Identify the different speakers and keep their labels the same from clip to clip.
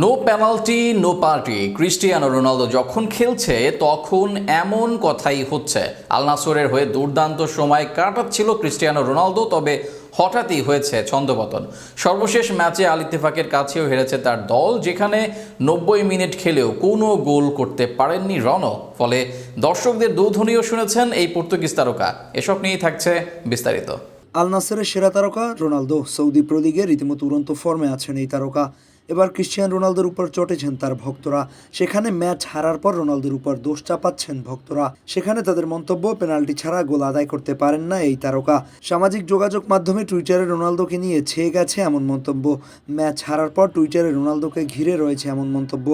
Speaker 1: No penalty no party Cristiano Ronaldo যখন খেলছে, তখন এমন কথাই হচ্ছে। আল নাসরের হয়ে দুর্দান্ত সময় কাটাচ্ছিল ক্রিস্টিয়ানো রোনালদো, তবে হঠাৎই হয়েছে ছন্দপতন। সর্বশেষ ম্যাচে আল ইত্তেফাকের কাছেও হেরেছে তার দল, যেখানে নব্বই মিনিট খেলেও কোনো গোল করতে পারেননি রন ফলে দর্শকদের দৌধনীয় শুনেছেন এই পর্তুগিজ তারকা। এসব নিয়েই থাকছে বিস্তারিত।
Speaker 2: আল নাসেরের সেরা তারকা রোনালদো সৌদি প্রো লিগে রীতিমতো উড়ন্ত ফর্মে আছেন এই তারকা। এবার ক্রিশ্চিয়ান রোনালদোর উপর চটেছেন তার ভক্তরা। সেখানে ম্যাচ হারার পর রোনালদোর উপর দোষ চাপাচ্ছেন ভক্তরা। সেখানে তাদের মন্তব্য, পেনাল্টি ছাড়া গোল আদায় করতে পারেন না এই তারকা। সামাজিক যোগাযোগ মাধ্যমে টুইটারে রোনালদোকে নিয়ে ছেয়ে গেছে এমন মন্তব্য। ম্যাচ হারার পর টুইটারে রোনালদোকে ঘিরে রয়েছে এমন মন্তব্য।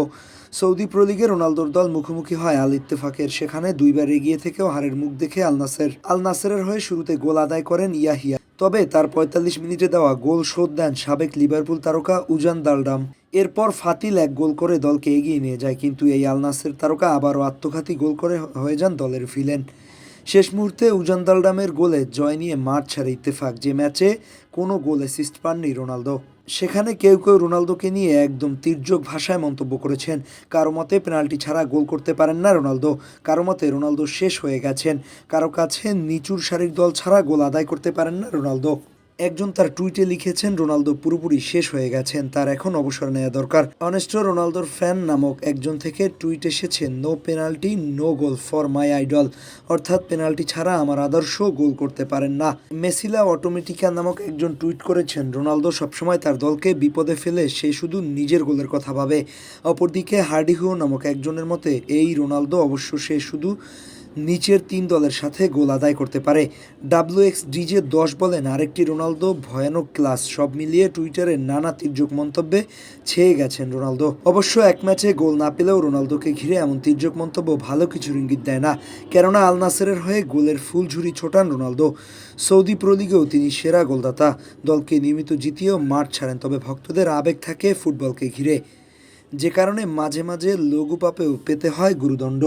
Speaker 2: সৌদি প্রো লিগে রোনালদোর দল মুখোমুখি হয় আল ইত্তেফাকের। সেখানে দুইবার এগিয়ে থেকেও হারের মুখ দেখে আল নাসের। আল নাসেরের হয়ে শুরুতে গোল আদায় করেন ইয়াহিয়া। তবে তার পঁয়তাল্লিশ মিনিটে দেওয়া গোল শোধ দেন সাবেক লিভারপুল তারকা উজান দালডাম এরপর ফাতিল এক গোল করে দলকে এগিয়ে নিয়ে যায়, কিন্তু এই আলনাসের তারকা আবারও আত্মঘাতী গোল করে হয়ে যান দলের ফিলেন শেষ মুহূর্তে উজান দালডামের গোলে জয় নিয়ে মাঠ ছাড়ে ইত্তেফাক, যে ম্যাচে কোনো গোল অ্যাসিস্ট পাননি রোনালদো। সেখানে কেউ কেউ রোনালদোকে নিয়ে একদম তীর্যক ভাষায় মন্তব্য করেছেন। কারও মতে পেনাল্টি ছাড়া গোল করতে পারেন না রোনালদো। কারও মতে রোনালদো শেষ হয়ে গেছেন। কারও কাছে নিচুর শারীরিক দল ছাড়া গোল আদায় করতে পারেন না রোনালদো। একজন তার টুইটে লিখেছেন, রোনালদো পুরোপুরি শেষ হয়ে গেছেন, তার এখন অবসর নেওয়া দরকার। অনেস্ট রোনালদোর ফ্যান নামক একজন থেকে টুইট এসেছে, no penalty, no goal for my idol. অর্থাৎ পেনাল্টি ছাড়া আমার আদর্শ গোল করতে পারেন না। মেসিলা অটোমেটিকা নামক একজন টুইট করেছেন, রোনালদো সবসময় তার দলকে বিপদে ফেলে সে শুধু নিজের গোলের কথা ভাবে। অপরদিকে হার্ডিহো নামক একজনের মতে, এই রোনালদো অবশ্য সে শুধু নিচের তিন দলের সাথে গোল আদায় করতে পারে। ডাব্লিউ এক্স ডিজে দশ বলেন আরেকটি রোনালদো, ভয়ানক ক্লাস সব মিলিয়ে টুইটারে নানা তির্যক মন্তব্যে ছেয়ে গেছেন রোনালদো। অবশ্য এক ম্যাচে গোল না পেলেও রোনালদোকে ঘিরে এমন তির্যক মন্তব্য ভালো কিছুর ইঙ্গিত দেয় না। কেননা আল নাসেরের হয়ে গোলের ফুল ঝুরি ছোটান রোনালদো। সৌদি প্রো লিগেও তিনি সেরা গোলদাতা। দলকে নিয়মিত জিতিয়েও মাঠ ছাড়েন, তবে ভক্তদের আবেগ থাকে ফুটবলকে ঘিরে। যে কারণে মাঝে মাঝে লঘু পাপেও পেতে হয় গুরুদণ্ড।